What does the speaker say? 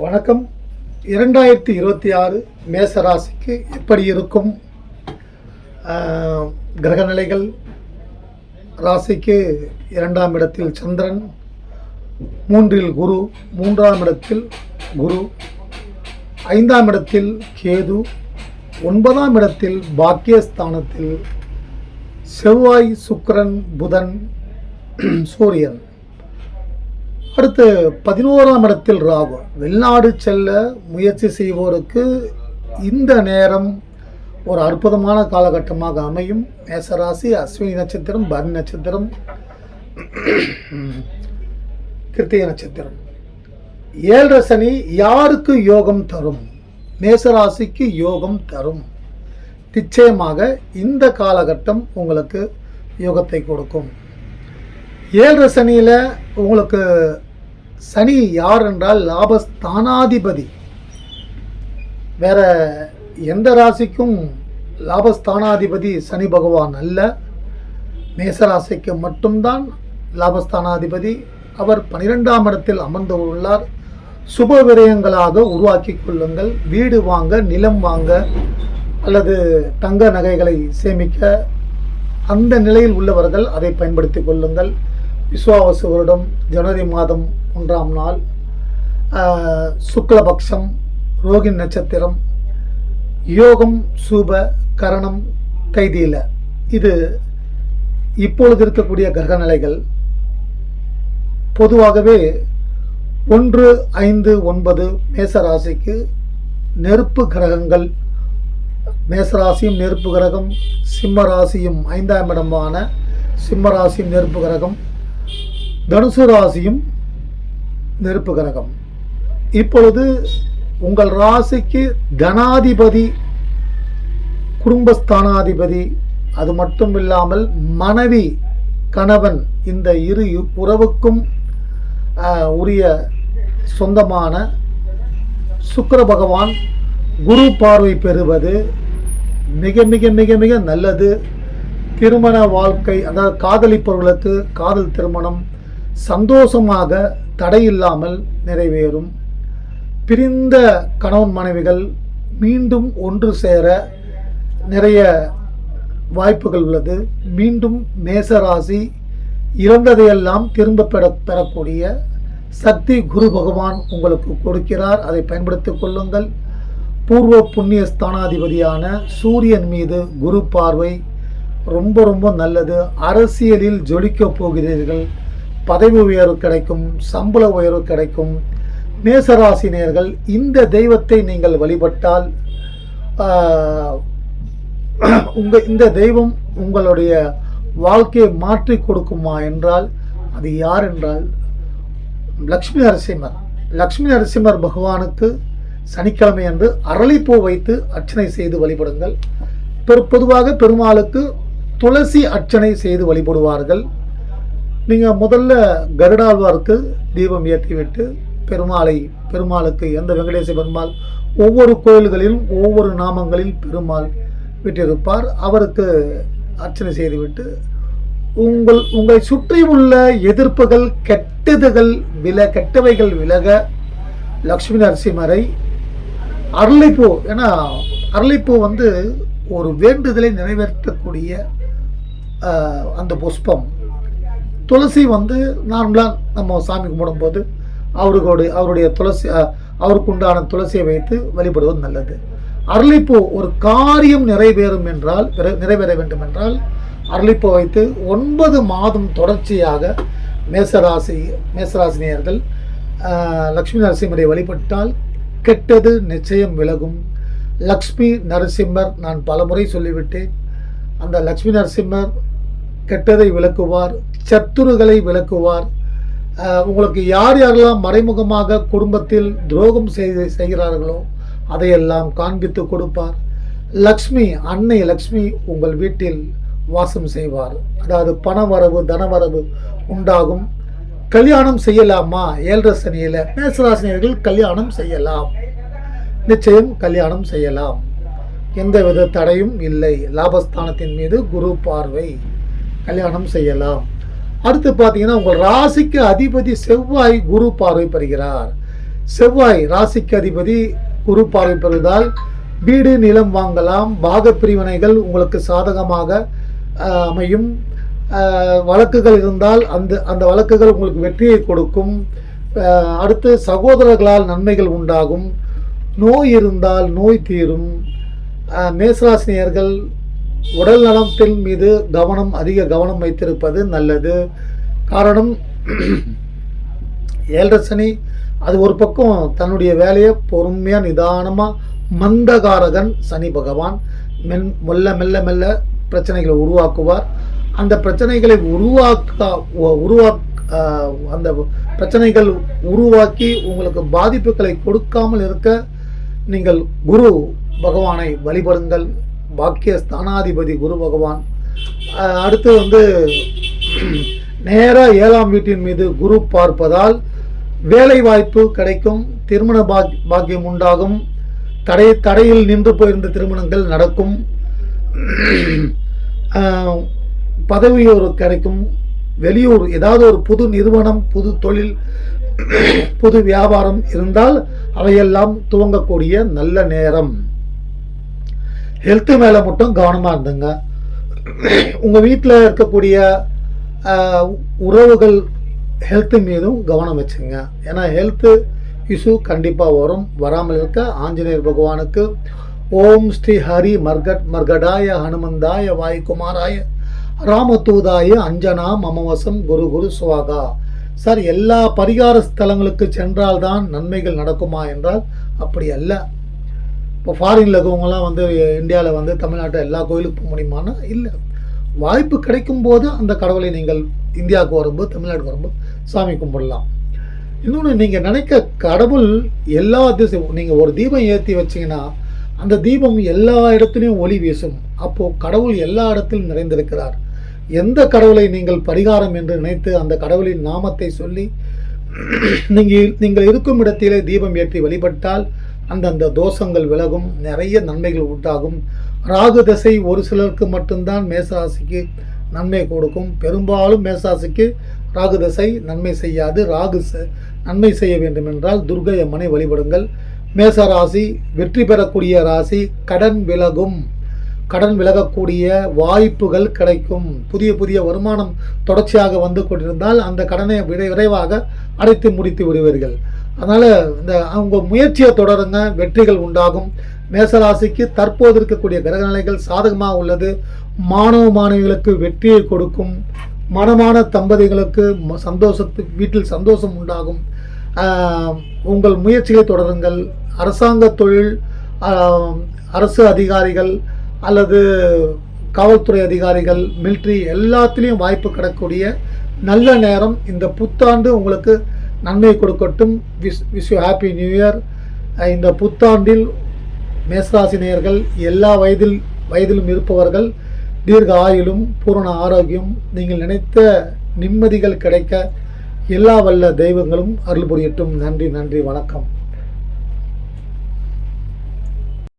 வணக்கம். இரண்டாயிரத்தி இருபத்தி ஆறு மேச ராசிக்கு எப்படி இருக்கும்? கிரகநிலைகள். ராசிக்கு இரண்டாம் இடத்தில் சந்திரன் மூன்றில் குரு மூன்றாம் இடத்தில் குரு ஐந்தாம் இடத்தில் கேது ஒன்பதாம் இடத்தில் பாக்கியஸ்தானத்தில் செவ்வாய் சுக்கரன் புதன் சூரியன். அடுத்து பதினோராம் இடத்தில் ராகு. வெளிநாடு செல்ல முயற்சி செய்வோருக்கு இந்த நேரம் ஒரு அற்புதமான காலகட்டமாக அமையும். மேசராசி அஸ்வினி நட்சத்திரம் பரணி நட்சத்திரம் கிருத்திய நட்சத்திரம். ஏழரை சனி யாருக்கு யோகம் தரும்? மேசராசிக்கு யோகம் தரும். நிச்சயமாக இந்த காலகட்டம் உங்களுக்கு யோகத்தை கொடுக்கும். ஏழரை சனியில் உங்களுக்கு சனி யார் என்றால் லாபஸ்தானாதிபதி. வேற எந்த ராசிக்கும் லாபஸ்தானாதிபதி சனி பகவான் அல்ல. மேசராசிக்கு மட்டும்தான் லாபஸ்தானாதிபதி. அவர் பனிரெண்டாம் இடத்தில் அமர்ந்து உள்ளார் சுப விரயங்களாக உருவாக்கி கொள்ளுங்கள். வீடு வாங்க நிலம் வாங்க அல்லது தங்க நகைகளை சேமிக்க அந்த நிலையில் உள்ளவர்கள் அதை பயன்படுத்தி கொள்ளுங்கள். விஸ்வாவசு வருடம் ஜனவரி மாதம் ஒன்றாம் நாள் சுக்லபக்ஷம் ரோகிணி நட்சத்திரம் யோகம் சூப கரணம் கைதியில். இது இப்பொழுது இருக்கக்கூடிய கிரக நிலைகள். பொதுவாகவே ஒன்று ஐந்து ஒன்பது மேசராசிக்கு நெருப்பு கிரகங்கள். மேசராசியும் நெருப்பு கிரகம் சிம்ம ராசியும் ஐந்தாம் இடமான சிம்ம ராசியும் நெருப்பு கிரகம். தனுசு ராசியும் நெருப்பு கிரகம் இப்பொழுது உங்கள் ராசிக்கு தனாதிபதி குடும்பஸ்தானாதிபதி அது மட்டும் இல்லாமல் மனைவி கணவன் இந்த இரு உறவுக்கும் உரிய சொந்தமான சுக்கர பகவான் குரு பார்வை பெறுவது மிக மிக மிக மிக நல்லது. திருமண வாழ்க்கை அதாவது காதலிப்பவர்களுக்கு காதல் திருமணம் சந்தோஷமாக தடையில்லாமல் நிறைவேறும். பிரிந்த கணவன் மனைவிகள் மீண்டும் ஒன்று சேர நிறைய வாய்ப்புகள் உள்ளது. மீண்டும் மேசராசி இறந்ததையெல்லாம் திரும்ப பெற பெறக்கூடிய சக்தி குரு பகவான் உங்களுக்கு கொடுக்கிறார். அதை பயன்படுத்திக் கொள்ளுங்கள். பூர்வ புண்ணிய ஸ்தானாதிபதியான சூரியன் மீது குரு பார்வை ரொம்ப ரொம்ப நல்லது. அரசியலில் ஜொலிக்கப் போகிறீர்கள். பதவி உயர்வு கிடைக்கும் சம்பள உயர்வு கிடைக்கும். மேசராசினியர்கள் இந்த தெய்வத்தை நீங்கள் வழிபட்டால் உங்கள் இந்த தெய்வம் உங்களுடைய வாழ்க்கையை மாற்றி கொடுக்குமா என்றால் அது யார் என்றால் லக்ஷ்மி நரசிம்மர். லக்ஷ்மி நரசிம்மர் பகவானுக்கு சனிக்கிழமை அன்று அரளிப்பூ வைத்து அர்ச்சனை செய்து வழிபடுங்கள். பெரு பொதுவாக பெருமாளுக்கு துளசி அர்ச்சனை செய்து வழிபடுவார்கள். நீங்கள் முதல்ல கருடாழ்வாருக்கு தீபம் ஏற்றிவிட்டு பெருமாளை பெருமாளுக்கு எந்த வெங்கடேச பெருமாள் ஒவ்வொரு கோயில்களிலும் ஒவ்வொரு நாமங்களில் பெருமாள் விட்டிருப்பார் அவருக்கு அர்ச்சனை செய்துவிட்டு உங்கள் உங்களை சுற்றி உள்ள எதிர்ப்புகள் கெட்டதுகள் வில கெட்டவைகள் விலக லக்ஷ்மி நரசிம்மரை அரளிப்பூ ஏன்னா அரளிப்பூ வந்து ஒரு வேண்டுதலை நிறைவேற்றக்கூடிய அந்த புஷ்பம். துளசி வந்து நார்மலாக நம்ம சாமி கும்பிடும்போது அவருடைய அவருடைய துளசி அவருக்கு உண்டான துளசியை வைத்து வழிபடுவது நல்லது. அரளிப்பூ ஒரு காரியம் நிறைவேறும் என்றால் நிறைவேற வேண்டும் என்றால் அரளிப்பூ வைத்து ஒன்பது மாதம் தொடர்ச்சியாக மேசராசி மேசராசினியர்கள் லக்ஷ்மி நரசிம்மரை வழிபட்டால் கெட்டது நிச்சயம் விலகும். லக்ஷ்மி நரசிம்மர் நான் பலமுறை சொல்லிவிட்டேன். அந்த லக்ஷ்மி நரசிம்மர் கெட்டதை விளக்குவார் சத்துருகளை விளக்குவார். உங்களுக்கு யார் யாரெல்லாம் மறைமுகமாக குடும்பத்தில் துரோகம் செய்து செய்கிறார்களோ அதையெல்லாம் காண்பித்து கொடுப்பார். லக்ஷ்மி அன்னை லக்ஷ்மி உங்கள் வீட்டில் வாசம் செய்வார். அதாவது பணவரவு தனவரவு உண்டாகும். கல்யாணம் செய்யலாமா? ஏழரை சனியில் மேசராசினியர்கள் கல்யாணம் செய்யலாம். நிச்சயம் கல்யாணம் செய்யலாம். எந்தவித தடையும் இல்லை. லாபஸ்தானத்தின் மீது குரு பார்வை. கல்யாணம் செய்யலாம். அடுத்து பார்த்தீங்கன்னா உங்கள் ராசிக்கு அதிபதி செவ்வாய் குரு பார்வை பெறுகிறார். செவ்வாய் ராசிக்கு அதிபதி குரு பார்வை பெறுவதால் வீடு நிலம் வாங்கலாம். பாகப்பிரிவினைகள் உங்களுக்கு சாதகமாக அமையும். வழக்குகள் இருந்தால் அந்த அந்த வழக்குகள் உங்களுக்கு வெற்றியை கொடுக்கும். அடுத்து சகோதரர்களால் நன்மைகள் உண்டாகும். நோய் இருந்தால் நோய் தீரும். மேசராசினியர்கள் உடல் நலத்தின் மீது கவனம் அதிக கவனம் வைத்திருப்பது நல்லது. காரணம் ஏழரை சனி அது ஒரு பக்கம் தன்னுடைய வேலையை பொறுமையாக நிதானமாக மந்தகாரகன் சனி பகவான் மென் மெல்ல மெல்ல மெல்ல பிரச்சனைகளை உருவாக்குவார். அந்த பிரச்சனைகளை உருவாக்க உருவாக்க உருவாக் அந்த பிரச்சனைகள் உருவாக்கி உங்களுக்கு பாதிப்புகளை கொடுக்காமல் இருக்க நீங்கள் குரு பகவானை வழிபடுங்கள். பாக்கிய ஸ்தானாதிபதி குரு பகவான். அடுத்து வந்து நேராக ஏழாம் வீட்டின் மீது குரு பார்ப்பதால் வேலை வாய்ப்பு கிடைக்கும் திருமண பாக் பாக்கியம் உண்டாகும் தடை தடையில் நின்று போயிருந்த திருமணங்கள் நடக்கும் ஆஹ் பதவி ஒரு கிடைக்கும் வெளியூர் ஏதாவது ஒரு புது நிறுவனம் புது தொழில் புது வியாபாரம் இருந்தால் அவையெல்லாம் துவங்கக்கூடிய நல்ல நேரம். ஹெல்த்து மேலே மட்டும் கவனமாக இருந்துங்க. உங்கள் வீட்டில் இருக்கக்கூடிய உறவுகள் ஹெல்த்து மீதும் கவனம் வச்சுங்க. ஏன்னா ஹெல்த்து இஷ்யூ கண்டிப்பாக வரும். வராமல் இருக்க ஆஞ்சநேயர் பகவானுக்கு ஓம் ஸ்ரீ ஹரி மர்கட் மர்கடாய ஹனுமந்தாய வாய்குமாராய ராமதூதாய அஞ்சனா மமவசம் குரு குரு சுவாகா. சார் எல்லா பரிகார ஸ்தலங்களுக்கு சென்றால்தான் நன்மைகள் நடக்குமா என்றால் அப்படி அல்ல. இப்போ ஃபாரினில் இருக்கவங்கலாம் வந்து இந்தியாவில் வந்து தமிழ்நாட்டில் எல்லா கோயிலுக்கும் போக முடியுமானா இல்லை. வாய்ப்பு கிடைக்கும் போது அந்த கடவுளை நீங்கள் இந்தியாவுக்கு வரும்போது தமிழ்நாட்டுக்கு வரும்போது சாமி கும்பிடலாம். இன்னொன்று நீங்கள் நினைக்க கடவுள் எல்லா திசையும் நீங்கள் ஒரு தீபம் ஏற்றி வச்சிங்கன்னா அந்த தீபம் எல்லா இடத்துலையும் ஒளி வீசும். அப்போது கடவுள் எல்லா இடத்திலும் நிறைந்திருக்கிறார். எந்த கடவுளை நீங்கள் பரிகாரம் என்று நினைத்து அந்த கடவுளின் நாமத்தை சொல்லி நீங்கள் நீங்கள் இருக்கும் இடத்திலே தீபம் ஏற்றி வழிபட்டால் அந்தந்த தோஷங்கள் விலகும் நிறைய நன்மைகள் உண்டாகும். ராகு தசை ஒரு சிலருக்கு மட்டும்தான் மேசராசிக்கு நன்மை கொடுக்கும். பெரும்பாலும் மேசராசிக்கு ராகு தசை நன்மை செய்யாது. ராகு ச- நன்மை செய்ய வேண்டும் என்றால் துர்கை அம்மனை வழிபடுங்கள். மேச ராசி வெற்றி பெறக்கூடிய ராசி கடன் விலகும். கடன் விலகக்கூடிய வாய்ப்புகள் கிடைக்கும். புதிய புதிய வருமானம் தொடர்ச்சியாக வந்து கொண்டிருந்தால் அந்த கடனை விரை விரைவாக அடைத்து முடித்து விடுவீர்கள். அதனால் இந்த அவங்க முயற்சியை தொடருங்க வெற்றிகள் உண்டாகும். மேசராசிக்கு தற்போது இருக்கக்கூடிய கிரகநிலைகள் சாதகமாக உள்ளது. மாணவ மாணவிகளுக்கு வெற்றியை கொடுக்கும். மனமான தம்பதிகளுக்கு ம- சந்தோஷத்து வீட்டில் சந்தோஷம் உண்டாகும். உங்கள் முயற்சிகளை தொடருங்கள். அரசாங்க தொழில் அரசு அதிகாரிகள் அல்லது காவல்துறை அதிகாரிகள் மிலிட்ரி எல்லாத்துலேயும் வாய்ப்பு கிடைக்கக்கூடிய நல்ல நேரம். இந்த புத்தாண்டு உங்களுக்கு நன்மை கொடுக்கட்டும். Wish wish you happy new year இந்த புத்தாண்டில் மேசராசினியர்கள் எல்லா வயதில் வயதிலும் இருப்பவர்கள் தீர்க்க ஆயுளும் பூரண ஆரோக்கியம் நீங்கள் நினைத்த நிம்மதிகள் கிடைக்க எல்லா வல்ல தெய்வங்களும் அருள் புரியட்டும். நன்றி நன்றி வணக்கம்.